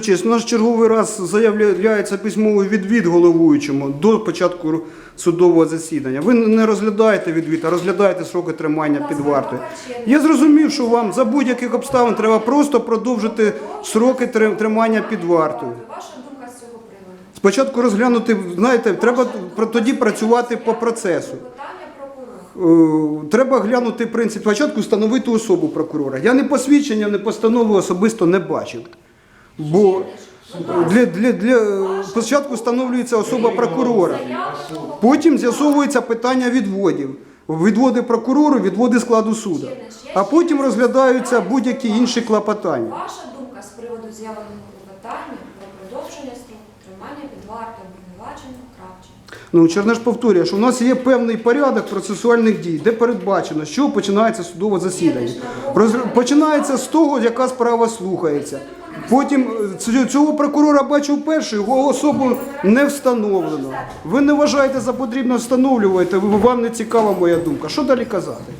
Честь, у нас черговий раз заявляється письмовий відвід головуючому до початку судового засідання. Ви не розглядаєте відвід, а розглядаєте сроки тримання під вартою. Я зрозумів, що вам за будь-яких обставин треба просто продовжити сроки три- тримання під вартою. Ваша думка з цього приводу? Спочатку розглянути, знаєте, треба тоді працювати по процесу. Е, Треба глянути принцип. Спочатку встановити особу прокурора. Я не посвідчення, не постанови особисто не бачив. Бо для, для, для, спочатку встановлюється особа прокурора, потім з'ясовується питання відводів. Відводи прокурору, відводи складу суду. А потім розглядаються будь-які інші клопотання. Ваша думка з приводу з'явленого клопотання про продовження строку тримання під вартою обвинуваченого Кравченка? Ну, Чернеш повторює, що у нас є певний порядок процесуальних дій, де передбачено, чого починається судове засідання. Роз- Починається з того, яка справа слухається. Потім е, цього прокурора бачив вперше, його особу не встановлено. Ви не вважаєте за потрібно встановлювати, ви- вам не цікава моя думка. Що далі казати?